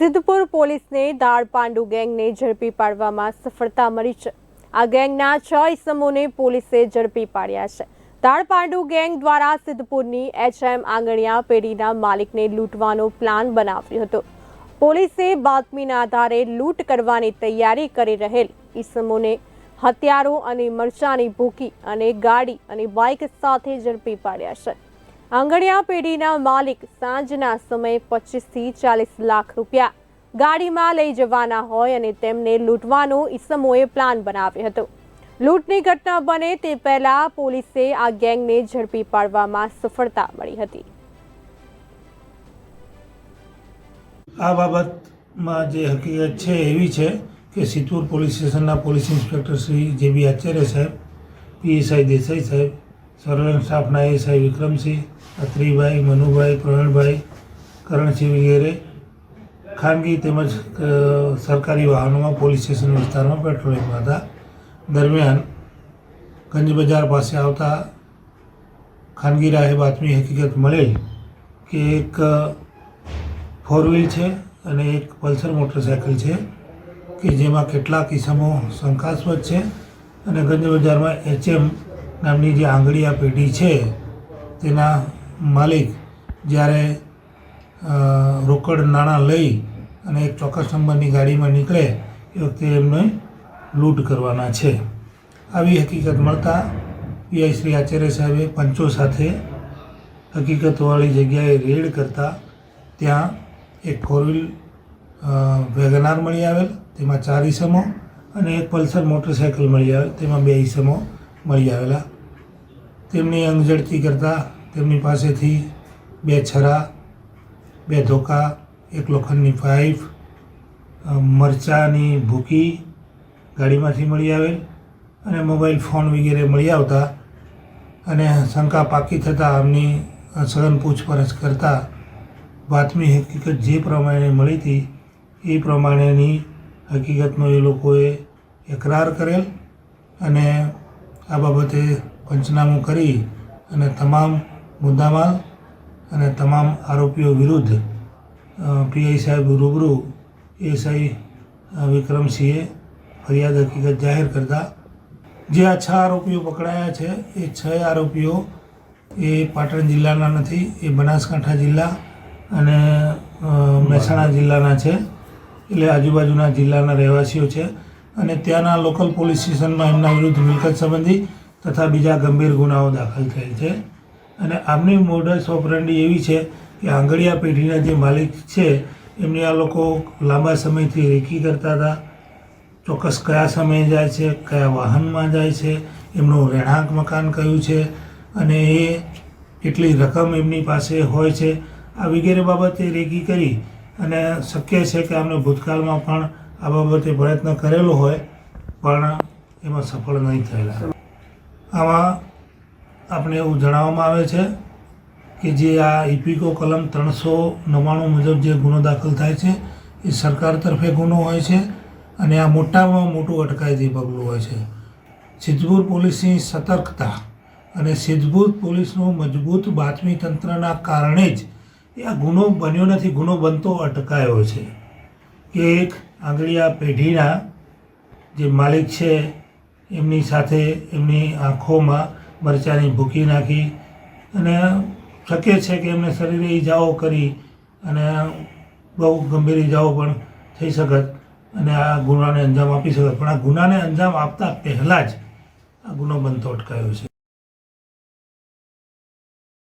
સિદ્ધપુર પોલીસને દાળપાંડુ ગેંગને ઝડપી પાડવામાં સફળતા મળી છે. આ ગેંગના છ ઇસમોને પોલીસે ઝડપી પાડ્યા છે. દાળપાંડુ ગેંગ દ્વારા સિદ્ધપુરની એચએમ આંગણિયા પેઢીના માલિકને લૂંટવાનો પ્લાન બનાવ્યો હતો. પોલીસે બાતમીના આધારે લૂંટ કરવાની તૈયારી કરી રહેલ ઇસમોને હથિયારો અને મરચાની ભૂકી અને ગાડી અને બાઇક સાથે ઝડપી પાડ્યા છે. આંગણિયા પેઢીના માલિક સાંજના સમયે પચીસથી ચાલીસ લાખ રૂપિયા ગાડીમાં લઈ જવાના હોય અને તેમને લૂંટવાનો ઈસમોએ પ્લાન બનાવ્યો હતો. લૂંટની ઘટના બને તે પહેલા પોલીસે આ ગેંગને ઝડપી પાડવામાં સફળતા મળી હતી. આ બાબતમાં જે હકીકત છે એવી છે કે સિદ્ધપુર પોલીસ સ્ટેશનના police inspector Shri J B Acharya સાહેબ, પીએસઆઈ દેસાઈ સાહેબ સર્વેલન્સ સ્ટાફના એસઆઈ વિક્રમસિંહ અત્રીભાઈ મનુભાઈ, પ્રવીણભાઈ, કરણસિંહ વગેરે ખાનગી તેમજ સરકારી વાહનોમાં પોલીસ સ્ટેશન વિસ્તારમાં પેટ્રોલિંગમાં હતા. દરમિયાન ગંજ બજાર પાસે આવતા ખાનગી રાહે બાતમી હકીકત મળેલ કે એક ફોર વ્હીલ છે અને એક પલ્સર મોટરસાયકલ છે કે જેમાં કેટલાક ઇસમો શંકાસ્પદ છે અને ગંજ બજારમાં એચએમ નામની જે આંગળીયા પેઢી છે, તેના માલિક જ્યારે રોકડ નાણાં લઈ અને એક ચોક્કસ નંબરની ગાડીમાં નીકળે એ વખતે એમને લૂંટ કરવાના છે. આવી હકીકત મળતા પીઆઈ શ્રી આચાર્ય સાહેબે પંચો સાથે હકીકતવાળી જગ્યાએ રેડ કરતાં ત્યાં એક ફોર વ્હીલ વેગનાર મળી આવેલ, તેમાં ચાર ઈસમો અને એક પલ્સર મોટરસાયકલ મળી આવેલ, તેમાં બે ઈસમો મળી આવેલા. તેમની અંગઝડતી કરતાં તેમની પાસેથી બે છરા, બે ધોકા, એક લોખંડની પાઇપ મરચાની ભૂકી ગાડીમાંથી મળી આવેલ અને મોબાઈલ ફોન વગેરે મળી આવતા અને શંકા પાકી થતાં આમની સઘન પૂછપરછ કરતાં બાતમી હકીકત જે પ્રમાણે મળી હતી, એ પ્રમાણેની હકીકતનો એ લોકોએ એકરાર કરેલ અને આ બાબતે પંચનામું કરી અને તમામ મુદ્દામાલ અને તમામ આરોપીઓ વિરુદ્ધ પીઆઈ સાહેબ રૂબરૂ એસઆઈ વિક્રમસિંહે ફરિયાદ હકીકત જાહેર કરતા જે આ છ આરોપીઓ પકડાયા છે, એ છ આરોપીઓ એ પાટણ જિલ્લાના નથી, એ બનાસકાંઠા જિલ્લા અને મહેસાણા જિલ્લાના છે. એટલે આજુબાજુના જિલ્લાના રહેવાસીઓ છે અને ત્યાંના લોકલ પોલીસ સ્ટેશનમાં એમના વિરુદ્ધ મિલકત સંબંધી તથા બીજા ગંભીર ગુનાઓ દાખલ થયેલ છે. અને આમની મોડસ ઓપરેન્ડી એવી છે કે આંગળીયા પેઢીના જે માલિક છે, એમને આ લોકો લાંબા સમયથી રેકી કરતા હતા. ચોક્કસ કયા સમયે જાય છે, કયા વાહનમાં જાય છે, એમનું રહેણાંક મકાન કયું છે, અને એ કેટલી રકમ એમની પાસે હોય છે, આ વગેરે બાબતે રેકી કરી અને શક્ય છે કે આમને ભૂતકાળમાં પણ આ બાબતે પ્રયત્ન કરેલો હોય, પણ એમાં સફળ નહીં થયેલા. આમાં આપણે એવું જણાવવામાં આવે છે કે જે આ ઇપિકો કલમ ત્રણસો નવ્વાણું મુજબ જે ગુનો દાખલ થાય છે, એ સરકાર તરફે ગુનો હોય છે અને આ મોટામાં મોટું અટકાયતી પગલું હોય છે. સિદ્ધપુર પોલીસની સતર્કતા અને સિદ્ધપુર પોલીસનું મજબૂત બાતમી તંત્રના કારણે જ એ આ ગુનો બન્યો નથી, ગુનો બનતો અટકાયો છે. કે એક આંગળીયા પેઢીના જે માલિક છે, એમની સાથે એમની આંખોમાં મરચાની ભૂકી નાખી અને શક્ય છે કે એમને શરીરે ઈજાઓ કરી અને બહુ ગંભીર ઈજાઓ પણ થઈ શકત અને આ ગુનાને અંજામ આપી શકત. પણ આ ગુનાને અંજામ આપતા પહેલાં જ આ ગુનો બનતો અટકાયો છે.